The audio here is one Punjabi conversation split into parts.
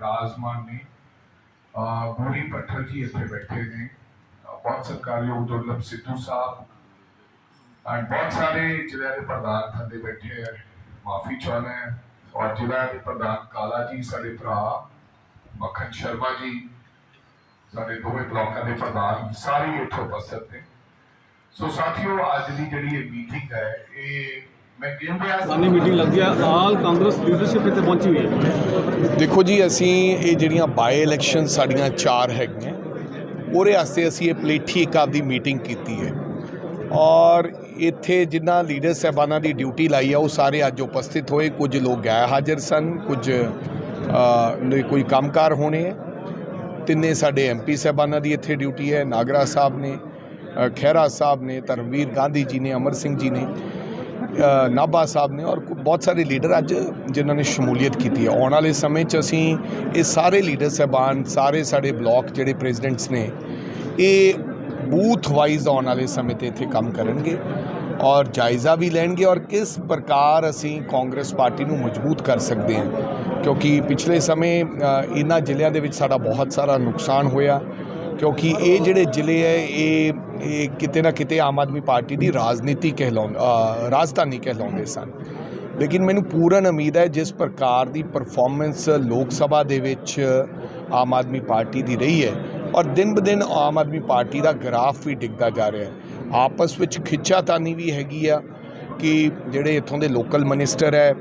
ਰਾਜਮਾਨ ਨੇ। ਅਹ ਗੋਰੀ ਪੱਠਰ ਜੀ ਇੱਥੇ ਬੈਠੇ ਨੇ। ਬਹੁਤ ਸਤਿਕਾਰਯੋਗ ਦੁਰਲਭ ਸਿੱਧੂ ਸਾਹਿਬ। ਐਂਡ ਬਹੁਤ ਸਾਰੇ ਜ਼ਿਲ੍ਹੇ ਦੇ ਪ੍ਰਧਾਨ ਥੱਲੇ ਬੈਠੇ ਹੈ ਮਾਫੀ ਚਾਹੁੰਦਾ ਔਰ ਜ਼ਿਲ੍ਹਾ ਦੇ ਪ੍ਰਧਾਨ ਕਾਲਾ ਜੀ, ਸਾਡੇ ਭਰਾ ਮੱਖਣ ਸ਼ਰਮਾ ਜੀ, ਸਾਡੇ ਦੋਵੇਂ ਬਲਾਕਾਂ ਦੇ ਪ੍ਰਧਾਨ ਸਾਰੇ ਹੀ ਇੱਥੇ ਉਪਸਥਿਤ ਨੇ। ਸੋ ਸਾਥੀਓ, ਅੱਜ ਦੀ ਜਿਹੜੀ ਇਹ ਮੀਟਿੰਗ ਹੈ, ਇਹ ਸਾਨੀ ਮੀਟਿੰਗ ਲੱਗੀ ਆ। ਆਲ ਕਾਂਗਰਸ ਲੀਡਰਸ਼ਿਪ ਇੱਥੇ ਪਹੁੰਚੀ ਹੋਈ ਹੈ। ਦੇਖੋ ਜੀ ਅਸੀਂ ਇਹ ਜਿਹੜੀਆਂ ਬਾਈ ਇਲੈਕਸ਼ਨ ਸਾਡੀਆਂ ਚਾਰ ਹੈਗੀਆਂ ਉਹਦੇ ਵਾਸਤੇ ਅਸੀਂ ਇਹ ਪਲੇਠੀ ਇੱਕ ਆਪਦੀ ਮੀਟਿੰਗ ਕੀਤੀ ਹੈ। ਔਰ ਇੱਥੇ ਜਿਨ੍ਹਾਂ ਲੀਡਰ ਸਾਹਿਬਾਨਾਂ ਦੀ ਡਿਊਟੀ ਲਾਈ ਆ ਉਹ ਸਾਰੇ ਅੱਜ ਉਪਸਥਿਤ ਹੋਏ। ਕੁਝ ਲੋਕ ਗੈਰ ਹਾਜ਼ਰ ਸਨ ਕੁਝ ਕੋਈ ਕੰਮਕਾਰ ਹੋਣੇ ਹੈ। ਤਿੰਨੇ ਸਾਡੇ ਐਮਪੀ ਸਾਹਿਬਾਨਾਂ ਦੀ ਇੱਥੇ ਡਿਊਟੀ ਹੈ ਨਾਗਰਾ ਸਾਹਿਬ ਨੇ ਖਹਿਰਾ ਸਾਹਿਬ ਨੇ ਧਰਮਵੀਰ ਗਾਂਧੀ ਜੀ ਨੇ ਅਮਰ ਸਿੰਘ ਜੀ ਨੇ। ਨਾਭਾ ਸਾਹਿਬ ਨੇ ਔਰ ਬਹੁਤ ਸਾਰੇ ਲੀਡਰ ਅੱਜ ਜਿਨ੍ਹਾਂ ਨੇ ਸ਼ਮੂਲੀਅਤ ਕੀਤੀ ਹੈ। ਆਉਣ ਵਾਲੇ ਸਮੇਂ 'ਚ ਅਸੀਂ ਇਹ ਸਾਰੇ ਲੀਡਰ ਸਾਹਿਬਾਨ, ਸਾਰੇ ਸਾਡੇ ਬਲਾਕ ਜਿਹੜੇ ਪ੍ਰੈਜ਼ੀਡੈਂਟਸ ਨੇ, ਇਹ ਬੂਥ ਵਾਈਜ਼ ਆਉਣ ਵਾਲੇ ਸਮੇਂ ਤੇ ਇੱਥੇ ਕੰਮ ਕਰਨਗੇ ਔਰ ਜਾਇਜ਼ਾ ਵੀ ਲੈਣਗੇ ਔਰ ਕਿਸ ਪ੍ਰਕਾਰ ਅਸੀਂ ਕਾਂਗਰਸ ਪਾਰਟੀ ਨੂੰ ਮਜ਼ਬੂਤ ਕਰ ਸਕਦੇ ਹਾਂ। ਕਿਉਂਕਿ ਪਿਛਲੇ ਸਮੇਂ ਇਹਨਾਂ ਜ਼ਿਲ੍ਹਿਆਂ ਦੇ ਵਿੱਚ ਸਾਡਾ ਬਹੁਤ ਸਾਰਾ ਨੁਕਸਾਨ ਹੋਇਆ। ਕਿਉਂਕਿ ਇਹ ਜਿਹੜੇ ਜ਼ਿਲ੍ਹੇ ਹੈ, ਇਹ ਇਹ ਕਿਤੇ ਨਾ ਕਿਤੇ ਆਮ ਆਦਮੀ ਪਾਰਟੀ ਦੀ ਰਾਜਨੀਤੀ ਕਹਿਲਾਉਂ ਰਾਜਧਾਨੀ ਕਹਿਲਾਉਂਦੇ ਸਨ। ਲੇਕਿਨ ਮੈਨੂੰ ਪੂਰਨ ਉਮੀਦ ਹੈ, ਜਿਸ ਪ੍ਰਕਾਰ ਦੀ ਪਰਫਾਰਮੈਂਸ ਲੋਕ ਸਭਾ ਦੇ ਵਿੱਚ ਆਮ ਆਦਮੀ ਪਾਰਟੀ ਦੀ ਰਹੀ ਹੈ ਔਰ ਦਿਨ ਬ ਦਿਨ ਆਮ ਆਦਮੀ ਪਾਰਟੀ ਦਾ ਗ੍ਰਾਫ ਵੀ ਡਿੱਗਦਾ ਜਾ ਰਿਹਾ ਹੈ। ਆਪਸ ਵਿੱਚ ਖਿੱਚਾਤਾਨੀ ਵੀ ਹੈਗੀ ਆ ਕਿ ਜਿਹੜੇ ਇੱਥੋਂ ਦੇ ਲੋਕਲ ਮਿਨਿਸਟਰ ਹੈ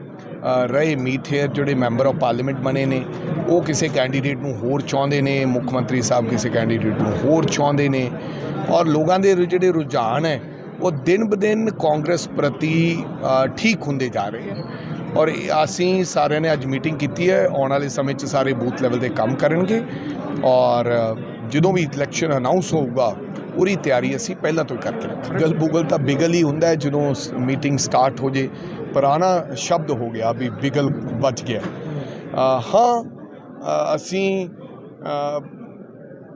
ਰਹੇ ਮੀਥੇਰ ਜਿਹੜੇ ਮੈਂਬਰ ਆਫ ਪਾਰਲੀਮੈਂਟ ਬਣੇ ਨੇ ਉਹ ਕਿਸੇ ਕੈਂਡੀਡੇਟ ਨੂੰ ਹੋਰ ਚਾਹੁੰਦੇ ਨੇ ਮੁੱਖ ਮੰਤਰੀ ਸਾਹਿਬ ਕਿਸੇ ਕੈਂਡੀਡੇਟ ਨੂੰ ਹੋਰ ਚਾਹੁੰਦੇ ਨੇ ਔਰ ਲੋਕਾਂ ਦੇ ਜਿਹੜੇ ਰੁਝਾਨ ਹੈ ਉਹ ਦਿਨ ਬ ਦਿਨ ਕਾਂਗਰਸ ਪ੍ਰਤੀ ਠੀਕ ਹੁੰਦੇ ਜਾ ਰਹੇ ਹਨ। ਔਰ ਅਸੀਂ ਸਾਰਿਆਂ ਨੇ ਅੱਜ ਮੀਟਿੰਗ ਕੀਤੀ ਹੈ ਆਉਣ ਵਾਲੇ ਸਮੇਂ 'ਚ ਸਾਰੇ ਬੂਥ ਲੈਵਲ ਤੇ ਕੰਮ ਕਰਨਗੇ ਔਰ ਜਦੋਂ ਵੀ ਇਲੈਕਸ਼ਨ ਅਨਾਉਂਸ ਹੋਊਗਾ ਪੂਰੀ ਤਿਆਰੀ ਅਸੀਂ ਪਹਿਲਾਂ ਤੋਂ ਹੀ ਕਰਕੇ ਰੱਖਾਂਗੇ। ਗਲ ਬੁਗਲ ਤਾਂ ਬਿਗਲ ਹੀ ਹੁੰਦਾ ਹੈ ਜਦੋਂ ਮੀਟਿੰਗ ਸਟਾਰਟ ਹੋ ਜੇ ਪੁਰਾਣਾ ਸ਼ਬਦ ਹੋ ਗਿਆ ਵੀ ਬਿਗਲ ਬਚ ਗਿਆ। ਹਾਂ ਅਸੀਂ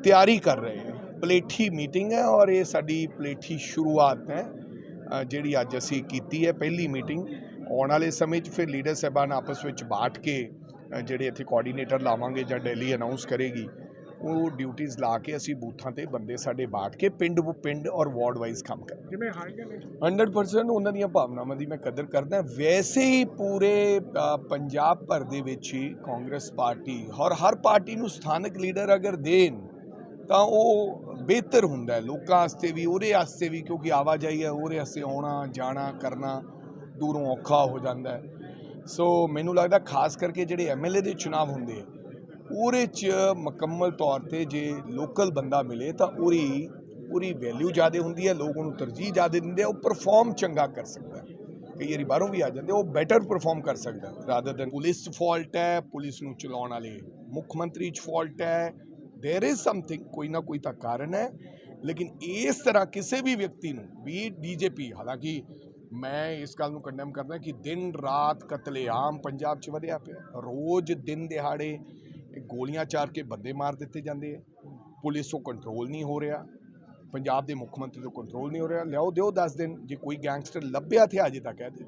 ਤਿਆਰੀ ਕਰ ਰਹੇ ਹਾਂ। ਪਲੇਠੀ ਮੀਟਿੰਗ ਹੈ ਔਰ ਇਹ ਸਾਡੀ ਪਲੇਠੀ ਸ਼ੁਰੂਆਤ ਹੈ। ਜਿਹੜੀ ਅੱਜ ਅਸੀਂ ਕੀਤੀ ਹੈ ਪਹਿਲੀ ਮੀਟਿੰਗ। ਆਉਣ ਵਾਲੇ ਸਮੇਂ 'ਚ ਫਿਰ ਲੀਡਰ ਸਾਹਿਬਾਨ ਆਪਸ ਵਿੱਚ ਬਾਟ ਕੇ ਜਿਹੜੇ ਇੱਥੇ ਕੋਆਰਡੀਨੇਟਰ ਲਾਵਾਂਗੇ ਜਾਂ ਡੈਲੀ ਅਨਾਉਂਸ ਕਰੇਗੀ ਉਹ ਡਿਊਟੀਆਂ ਲਾ ਕੇ ਅਸੀਂ ਬੂਥਾਂ ਤੇ ਬੰਦੇ ਸਾਡੇ ਬਾਟ ਕੇ ਪਿੰਡ ਉਹ ਪਿੰਡ ਔਰ ਵਾਰਡ ਵਾਈਜ਼ ਕੰਮ ਕਰਾਂਗੇ ਜਿਵੇਂ ਹਾਈਆਂ ਨੇ 100% ਉਹਨਾਂ ਦੀਆਂ ਭਾਵਨਾਵਾਂ ਦੀ ਮੈਂ ਕਦਰ ਕਰਦਾ। ਵੈਸੇ ਹੀ ਪੂਰੇ ਪੰਜਾਬ ਭਰ ਦੇ ਵਿੱਚ ਹੀ ਕਾਂਗਰਸ ਪਾਰਟੀ ਔਰ ਹਰ ਪਾਰਟੀ ਨੂੰ ਸਥਾਨਕ ਲੀਡਰ ਅਗਰ ਦੇਣ ਤਾਂ ਉਹ ਬਿਹਤਰ ਹੁੰਦਾ ਹੈ। ਲੋਕਾਂ ਵਾਸਤੇ ਵੀ ਉਹਦੇ ਵਾਸਤੇ ਵੀ ਕਿਉਂਕਿ ਆਵਾਜਾਈ ਹੈ ਉਹਦੇ ਵਾਸਤੇ ਆਉਣਾ ਜਾਣਾ ਕਰਨਾ ਦੂਰੋਂ ਔਖਾ ਹੋ ਜਾਂਦਾ ਹੈ। ਸੋ ਮੈਨੂੰ ਲੱਗਦਾ ਖਾਸ ਕਰਕੇ ਜਿਹੜੇ ਐਮਐਲਏ ਦੇ ਚੁਣਾਵ ਹੁੰਦੇ ਆ ਉਹਦੇ 'ਚ ਮੁਕੰਮਲ ਤੌਰ ਤੇ ਜੇ ਲੋਕਲ ਬੰਦਾ ਮਿਲੇ ਤਾਂ ਉਹਦੀ ਉਹਦੀ ਵੈਲਿਊ ਜ਼ਿਆਦਾ ਹੁੰਦੀ ਹੈ ਲੋਕ ਉਹਨੂੰ ਤਰਜੀਹ ਜ਼ਿਆਦਾ ਦਿੰਦੇ ਆ ਉਹ ਪਰਫਾਰਮ ਚੰਗਾ ਕਰ ਸਕਦਾ ਹੈ ਕਈ ਵਾਰੀ ਬਾਹਰੋਂ ਵੀ ਆ ਜਾਂਦੇ ਉਹ ਬੈਟਰ ਪਰਫਾਰਮ ਕਰ ਸਕਦਾ ਰਾਦਰ ਦੈਨ ਪੁਲਿਸ 'ਚ ਫਾਲਟ ਹੈ ਪੁਲਿਸ ਨੂੰ ਚਲਾਉਣ ਵਾਲੇ ਮੁੱਖ ਮੰਤਰੀ 'ਚ ਫਾਲਟ ਹੈ देयर इज ਸਮਥਿੰਗ ਕੋਈ ਨਾ ਕੋਈ ਤਾਂ ਕਾਰਨ ਹੈ ਲੇਕਿਨ ਇਸ ਤਰ੍ਹਾਂ ਕਿਸੇ ਵੀ ਵਿਅਕਤੀ ਨੂੰ ਵੀ ਬੀਜੇਪੀ ਹਾਲਾਂਕਿ ਮੈਂ ਇਸ ਗੱਲ ਨੂੰ ਕੰਡੈਮ ਕਰਦਾ ਕਿ ਦਿਨ ਰਾਤ ਕਤਲੇਆਮ ਪੰਜਾਬ 'ਚ ਵਧਿਆ ਪਿਆ ਰੋਜ਼ ਦਿਨ ਦਿਹਾੜੇ ਇਹ ਗੋਲੀਆਂ ਚਾਰ ਕੇ ਬੰਦੇ ਮਾਰ ਦਿੱਤੇ ਜਾਂਦੇ ਆ। ਪੁਲਿਸ ਤੋਂ ਕੰਟਰੋਲ ਨਹੀਂ ਹੋ ਰਿਹਾ। ਪੰਜਾਬ ਦੇ ਮੁੱਖ ਮੰਤਰੀ ਤੋਂ ਕੰਟਰੋਲ ਨਹੀਂ ਹੋ ਰਿਹਾ। ਲਿਆਓ ਦਿਓ 10 ਦਿਨ। ਜੇ ਕੋਈ ਗੈਂਗਸਟਰ ਲੱਭਿਆ ਤੇ ਅਜੇ ਤੱਕ ਕਹਿ ਦੇ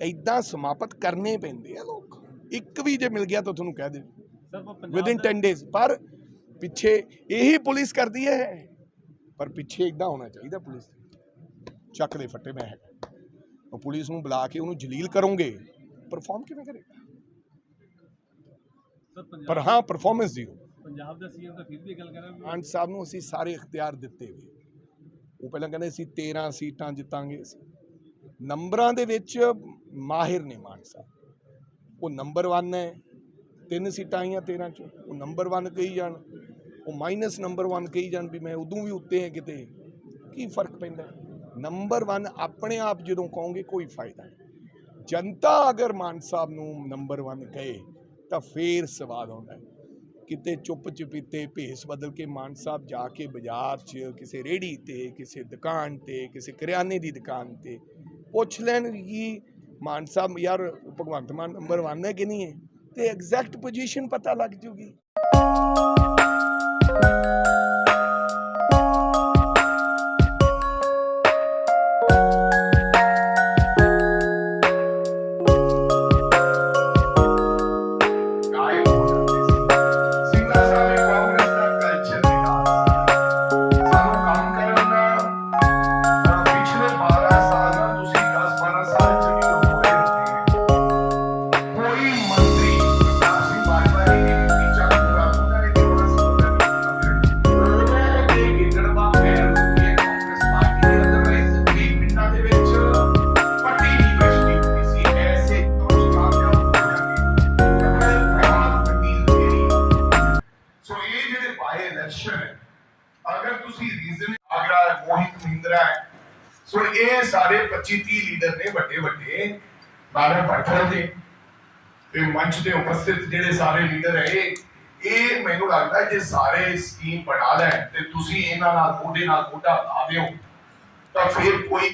ਐਦਾਂ ਸਮਾਪਤ ਕਰਨੇ ਪੈਂਦੇ ਆ ਲੋਕ। ਇੱਕ ਵੀ ਜੇ ਮਿਲ ਗਿਆ ਤਾਂ ਤੁਹਾਨੂੰ ਕਹਿ ਦੇ ਵਿਦਿਨ 10 ਡੇਜ਼ ਪਰ ਪਿੱਛੇ ਇਹੀ ਪੁਲਿਸ ਕਰਦੀ ਹੈ। ਪਰ ਪਿੱਛੇ ਇਦਾਂ ਹੋਣਾ ਚਾਹੀਦਾ ਪੁਲਿਸ। ਚੱਕ ਦੇ ਫੱਟੇ ਮੈਂ ਉਹ ਪੁਲਿਸ ਨੂੰ ਬੁਲਾ ਕੇ ਉਹਨੂੰ ਜਲੀਲ ਕਰੋਗੇ। ਪਰਫਾਰਮ ਕਿਵੇਂ ਕਰੇਗਾ? ਪਰ ਹਾਂ ਪਰਫਾਰਮੈਂਸ ਜ਼ੀਰੋ ਪੰਜਾਬ ਦਾ ਸੀਐਮ ਤਾਂ ਫਿਰ ਵੀ ਗੱਲ ਕਰ ਵੀ ਮਾਨ ਸਾਹਿਬ ਨੂੰ ਅਸੀਂ ਸਾਰੇ ਇਖਤਿਆਰ ਦਿੱਤੇ ਹੋਏ ਉਹ ਪਹਿਲਾਂ ਕਹਿੰਦੇ ਸੀ 13 ਸੀਟਾਂ ਜਿੱਤਾਂਗੇ ਅਸੀਂ। ਨੰਬਰਾਂ ਦੇ ਵਿੱਚ ਮਾਹਿਰ ਨੇ ਮਾਨ ਸਾਹਿਬ। ਉਹ ਨੰਬਰ 1 ਹੈ। ਤਿੰਨ ਸੀਟਾਂ ਆਈਆਂ 13 ਚੋਂ। ਉਹ ਨੰਬਰ 1 ਕਹੀ ਜਾਣ। ਉਹ ਮਾਈਨਸ ਨੰਬਰ 1 ਕਹੀ ਜਾਣ ਵੀ ਮੈਂ ਉਦੋਂ ਵੀ ਉੱਤੇ ਹੈ ਕਿਤੇ। ਕੀ ਫ਼ਰਕ ਪੈਂਦਾ? ਨੰਬਰ 1 ਆਪਣੇ ਆਪ ਜਦੋਂ ਕਹੋਗੇ ਕੋਈ ਫਾਇਦਾ ਨਹੀਂ। ਜਨਤਾ ਅਗਰ ਮਾਨ ਸਾਹਿਬ ਨੂੰ ਨੰਬਰ 1 ਕਹੇ ਤਾਂ ਫੇਰ ਸਵਾਦ ਆਉਂਦਾ ਕਿਤੇ ਚੁੱਪ ਚਪੀਤੇ ਭੇਸ ਬਦਲ ਕੇ ਮਾਨ ਸਾਹਿਬ ਜਾ ਕੇ ਬਾਜ਼ਾਰ 'ਚ ਕਿਸੇ ਰੇੜੀ ਤੇ, ਕਿਸੇ ਦੁਕਾਨ ਤੇ, ਕਿਸੇ ਕਰਿਆਨੇ ਦੀ ਦੁਕਾਨ ਤੇ ਪੁੱਛ ਲੈਣ ਕਿ ਮਾਨ ਸਾਹਿਬ ਯਾਰ ਭਗਵੰਤ ਮਾਨ ਨੰਬਰ 1 ਹੈ ਕਿ ਨਹੀਂ ਹੈ? ਤੇ ਐਗਜ਼ੈਕਟ ਪੋਜੀਸ਼ਨ ਪਤਾ ਲੱਗ ਜੂਗੀ। ਤੁਸੀਂ ਰੀਜ਼ਨ ਆਗਰਾ ਮੋਹਿਤ ਮਹਿੰਦਰਾ ਹੈ। ਸੋ ਇਹ ਸਾਰੇ 25 30 ਲੀਡਰ ਨੇ ਵੱਡੇ ਵੱਡੇ ਬਾਰੇ ਪੱਥਰ ਦੇ, ਤੇ ਮੰਚ ਤੇ ਉਪਸਥਿਤ ਜਿਹੜੇ ਸਾਰੇ ਲੀਡਰ ਹੈ ਇਹ ਇਹ ਮੈਨੂੰ ਲੱਗਦਾ ਜੇ ਸਾਰੇ ਸਕੀਮ ਬਣਾ ਲੈਣ ਤੇ ਤੁਸੀਂ ਇਹਨਾਂ ਨਾਲ ਮੋਢੇ ਨਾਲ ਮੋਢਾ ਲਾ ਦਿਓ, ਤਾਂ ਫਿਰ ਕੋਈ